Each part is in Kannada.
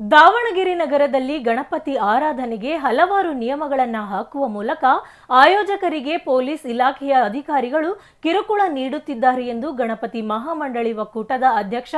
ದಾವಣಗೆರೆ ನಗರದಲ್ಲಿ ಗಣಪತಿ ಆರಾಧನೆಗೆ ಹಲವಾರು ನಿಯಮಗಳನ್ನು ಹಾಕುವ ಮೂಲಕ ಆಯೋಜಕರಿಗೆ ಪೊಲೀಸ್ ಇಲಾಖೆಯ ಅಧಿಕಾರಿಗಳು ಕಿರುಕುಳ ನೀಡುತ್ತಿದ್ದಾರೆ ಎಂದು ಗಣಪತಿ ಮಹಾಮಂಡಳಿ ಒಕ್ಕೂಟದ ಅಧ್ಯಕ್ಷ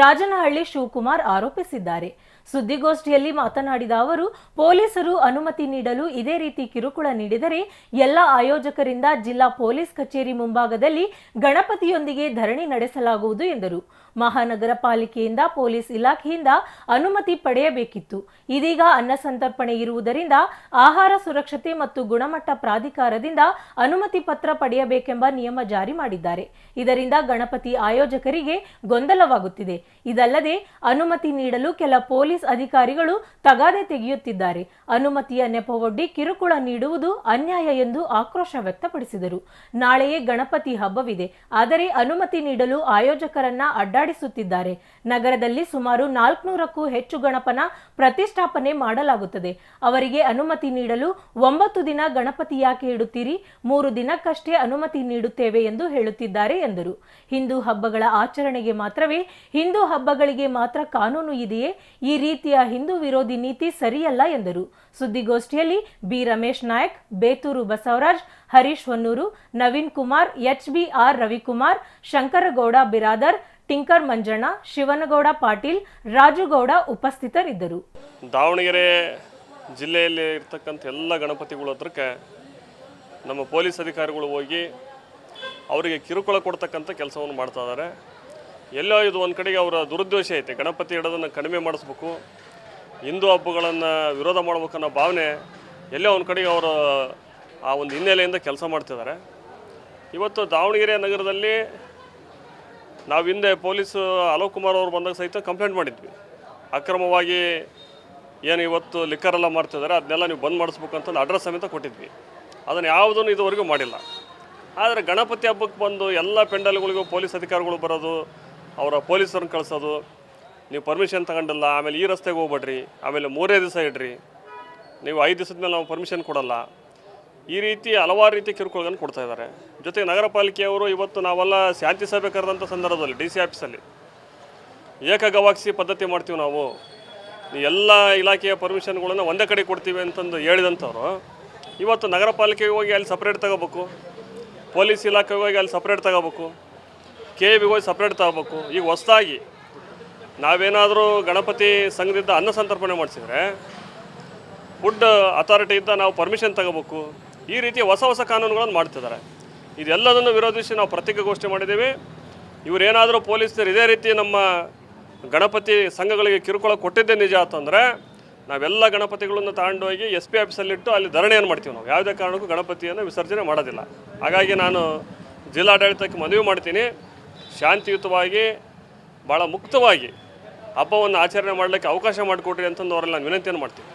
ರಾಜನಹಳ್ಳಿ ಶಿವಕುಮಾರ್ ಆರೋಪಿಸಿದ್ದಾರೆ. ಸುದ್ದಿಗೋಷ್ಠಿಯಲ್ಲಿ ಮಾತನಾಡಿದ ಅವರು, ಪೊಲೀಸರು ಅನುಮತಿ ನೀಡಲು ಇದೇ ರೀತಿ ಕಿರುಕುಳ ನೀಡಿದರೆ ಎಲ್ಲ ಆಯೋಜಕರಿಂದ ಜಿಲ್ಲಾ ಪೊಲೀಸ್ ಕಚೇರಿ ಮುಂಭಾಗದಲ್ಲಿ ಗಣಪತಿಯೊಂದಿಗೆ ಧರಣಿ ನಡೆಸಲಾಗುವುದು ಎಂದರು. ಮಹಾನಗರ ಪಾಲಿಕೆಯಿಂದ ಪೊಲೀಸ್ ಇಲಾಖೆಯಿಂದ ಅನುಮತಿ ಪಡೆಯಬೇಕಿತ್ತು. ಇದೀಗ ಅನ್ನ ಸಂತರ್ಪಣೆ ಇರುವುದರಿಂದ ಆಹಾರ ಸುರಕ್ಷತೆ ಮತ್ತು ಗುಣಮಟ್ಟ ಪ್ರಾಧಿಕಾರದಿಂದ ಅನುಮತಿ ಪತ್ರ ಪಡೆಯಬೇಕೆಂಬ ನಿಯಮ ಜಾರಿ ಮಾಡಿದ್ದಾರೆ. ಇದರಿಂದ ಗಣಪತಿ ಆಯೋಜಕರಿಗೆ ಗೊಂದಲವಾಗುತ್ತಿದೆ. ಇದಲ್ಲದೆ ಅನುಮತಿ ನೀಡಲು ಕೆಲ ಪೊಲೀಸ್ ಅಧಿಕಾರಿಗಳು ತಗಾದೆ ತೆಗೆಯುತ್ತಿದ್ದಾರೆ. ಅನುಮತಿಯ ನೆಪವೊಡ್ಡಿ ಕಿರುಕುಳ ನೀಡುವುದು ಅನ್ಯಾಯ ಎಂದು ಆಕ್ರೋಶ ವ್ಯಕ್ತಪಡಿಸಿದರು. ನಾಳೆಯೇ ಗಣಪತಿ ಹಬ್ಬವಿದೆ. ಆದರೆ ಅನುಮತಿ ನೀಡಲು ಆಯೋಜಕರನ್ನ ಅಡ್ಡಾಡಿಸುತ್ತಿದ್ದಾರೆ. ನಗರದಲ್ಲಿ ಸುಮಾರು ನಾಲ್ಕುನೂರಕ್ಕೂ ಹೆಚ್ಚು ಗಣಪನ ಪ್ರತಿಷ್ಠಾಪನೆ ಮಾಡಲಾಗುತ್ತದೆ. ಅವರಿಗೆ ಅನುಮತಿ ನೀಡಲು ಒಂಬತ್ತು ದಿನ ಗಣಪತಿ ಯಾಕೆ ಇಡುತ್ತೀರಿ? ಮೂರು ದಿನಕ್ಕಷ್ಟೇ ಅನುಮತಿ ನೀಡುತ್ತೇವೆ ಎಂದು ಹೇಳುತ್ತಿದ್ದಾರೆ ಎಂದರು. ಹಿಂದೂ ಹಬ್ಬಗಳ ಆಚರಣೆಗೆ ಮಾತ್ರವೇ, ಹಿಂದೂ ಹಬ್ಬಗಳಿಗೆ ಮಾತ್ರ ಕಾನೂನು ಇದೆಯೇ? ಈ ರೀತಿಯ ಹಿಂದೂ ವಿರೋಧಿ ನೀತಿ ಸರಿಯಲ್ಲ ಎಂದರು. ಸುದ್ದಿಗೋಷ್ಠಿಯಲ್ಲಿ B. Ramesh Nayak, Betur Basavaraj, Harish Honnur, Naveen Kumar, H B R Ravikumar, Shankaragouda Biradar tinker Manjanna, Shivanagouda Patil, Rajugouda ಉಪಸ್ಥಿತರಿದ್ದರು. ದಾವಣಗೆರೆ ಜಿಲ್ಲೆಯಲ್ಲಿ ಇರ್ತಕ್ಕಂಥ ಎಲ್ಲ ಗಣಪತಿಗಳ ಹತ್ರಕ್ಕೆ ನಮ್ಮ ಪೊಲೀಸ್ ಅಧಿಕಾರಿಗಳು ಹೋಗಿ ಅವರಿಗೆ ಕಿರುಕುಳ ಕೊಡ್ತಕ್ಕಂಥ ಕೆಲಸವನ್ನು ಮಾಡ್ತಾ ಇದ್ದಾರೆ. ಎಲ್ಲೋ ಇದು ಒಂದು ಕಡೆಗೆ ಅವರ ದುರುದ್ದೇಶ ಐತೆ. ಗಣಪತಿ ಇಡೋದನ್ನು ಕಡಿಮೆ ಮಾಡಿಸ್ಬೇಕು, ಹಿಂದೂ ಹಬ್ಬಗಳನ್ನು ವಿರೋಧ ಮಾಡ್ಬೇಕನ್ನೋ ಭಾವನೆ ಎಲ್ಲೋ ಒಂದು ಕಡೆಗೆ ಅವರು ಆ ಒಂದು ಹಿನ್ನೆಲೆಯಿಂದ ಕೆಲಸ ಮಾಡ್ತಿದ್ದಾರೆ. ಇವತ್ತು ದಾವಣಗೆರೆ ನಗರದಲ್ಲಿ ನಾವು ಹಿಂದೆ ಪೊಲೀಸ್ ಅಲೋಕ್ ಕುಮಾರ್ ಅವರು ಬಂದಾಗ ಸಹಿತ ಕಂಪ್ಲೇಂಟ್ ಮಾಡಿದ್ವಿ. ಅಕ್ರಮವಾಗಿ ಏನು ಇವತ್ತು ಲಿಕ್ಕರೆಲ್ಲ ಮಾಡ್ತಿದ್ದಾರೆ ಅದನ್ನೆಲ್ಲ ನೀವು ಬಂದ್ ಮಾಡಿಸ್ಬೇಕು ಅಂತಂದು ಅಡ್ರೆಸ್ ಸಮೇತ ಕೊಟ್ಟಿದ್ವಿ. ಅದನ್ನು ಯಾವುದನ್ನು ಇದುವರೆಗೂ ಮಾಡಿಲ್ಲ. ಆದರೆ ಗಣಪತಿ ಹಬ್ಬಕ್ಕೆ ಬಂದು ಎಲ್ಲ ಪೆಂಡಲ್ಗಳಿಗೂ ಪೊಲೀಸ್ ಅಧಿಕಾರಿಗಳು ಬರೋದು, ಅವರ ಪೊಲೀಸರನ್ನು ಕಳಿಸೋದು, ನೀವು ಪರ್ಮಿಷನ್ ತಗೊಂಡಿಲ್ಲ, ಆಮೇಲೆ ಈ ರಸ್ತೆಗೆ ಹೋಗ್ಬೇಡ್ರಿ, ಆಮೇಲೆ ಮೂರೇ ದಿವಸ ಇಡ್ರಿ, ನೀವು ಐದು ದಿವಸದ ಮೇಲೆ ನಾವು ಪರ್ಮಿಷನ್ ಕೊಡಲ್ಲ ಈ ರೀತಿ ಹಲವಾರು ರೀತಿ ಕಿರುಕುಳಗಳನ್ನು ಕೊಡ್ತಾ ಇದ್ದಾರೆ. ಜೊತೆಗೆ ನಗರ ಪಾಲಿಕೆಯವರು ಇವತ್ತು ನಾವೆಲ್ಲ ಶಾಂತಿ ಸಭೆ ಕರೆದಂಥ ಸಂದರ್ಭದಲ್ಲಿ ಡಿ ಸಿ ಆಫೀಸಲ್ಲಿ ಏಕಗವಾಕ್ಷಿ ಪದ್ಧತಿ ಮಾಡ್ತೀವಿ ನಾವು. ಎಲ್ಲ ಇಲಾಖೆಯ ಪರ್ಮಿಷನ್ಗಳನ್ನು ಒಂದೇ ಕಡೆ ಕೊಡ್ತೀವಿ ಅಂತಂದು ಹೇಳಿದಂಥವ್ರು. ಇವತ್ತು ನಗರ ಪಾಲಿಕೆಗೆ ಹೋಗಿ ಅಲ್ಲಿ ಸಪ್ರೇಟ್ ತಗೋಬೇಕು. ಪೊಲೀಸ್ ಇಲಾಖೆಗೆ ಹೋಗಿ ಅಲ್ಲಿ ಸಪ್ರೇಟ್ ತಗೋಬೇಕು. ಕೆ ಬಿಗೆ ಹೋಗಿ ಸಪ್ರೇಟ್ ತಗೋಬೇಕು. ಈಗ ಹೊಸದಾಗಿ ನಾವೇನಾದರೂ ಗಣಪತಿ ಸಂಘದಿಂದ ಅನ್ನ ಸಂತರ್ಪಣೆ ಮಾಡಿಸಿದ್ರೆ ಫುಡ್ ಅಥಾರಿಟಿಯಿಂದ ನಾವು ಪರ್ಮಿಷನ್ ತಗೋಬೇಕು. ಈ ರೀತಿ ಹೊಸ ಹೊಸ ಕಾನೂನುಗಳನ್ನು ಮಾಡ್ತಿದ್ದಾರೆ. ಇದೆಲ್ಲದನ್ನು ವಿರೋಧಿಸಿ ನಾವು ಪತ್ರಿಕಾಗೋಷ್ಠಿ ಮಾಡಿದ್ದೀವಿ. ಇವರೇನಾದರೂ ಪೊಲೀಸರು ಇದೇ ರೀತಿ ನಮ್ಮ ಗಣಪತಿ ಸಂಘಗಳಿಗೆ ಕಿರುಕುಳ ಕೊಟ್ಟಿದ್ದೇ ನಿಜ ಅಂತಂದರೆ, ನಾವೆಲ್ಲ ಗಣಪತಿಗಳನ್ನು ತಗೊಂಡೋಗಿ ಎಸ್ ಪಿ ಆಫೀಸಲ್ಲಿಟ್ಟು ಅಲ್ಲಿ ಧರಣಿಯನ್ನು ಮಾಡ್ತೀವಿ ನಾವು. ಯಾವುದೇ ಕಾರಣಕ್ಕೂ ಗಣಪತಿಯನ್ನು ವಿಸರ್ಜನೆ ಮಾಡೋದಿಲ್ಲ. ಹಾಗಾಗಿ ನಾನು ಜಿಲ್ಲಾಡಳಿತಕ್ಕೆ ಮನವಿ ಮಾಡ್ತೀನಿ. ಶಾಂತಿಯುತವಾಗಿ ಭಾಳ ಮುಕ್ತವಾಗಿ ಹಬ್ಬವನ್ನು ಆಚರಣೆ ಮಾಡಲಿಕ್ಕೆ ಅವಕಾಶ ಮಾಡಿಕೊಡ್ರಿ ಅಂತಂದು ಅವರೆಲ್ಲ ನಾನು ವಿನಂತಿಯನ್ನು ಮಾಡ್ತೀನಿ.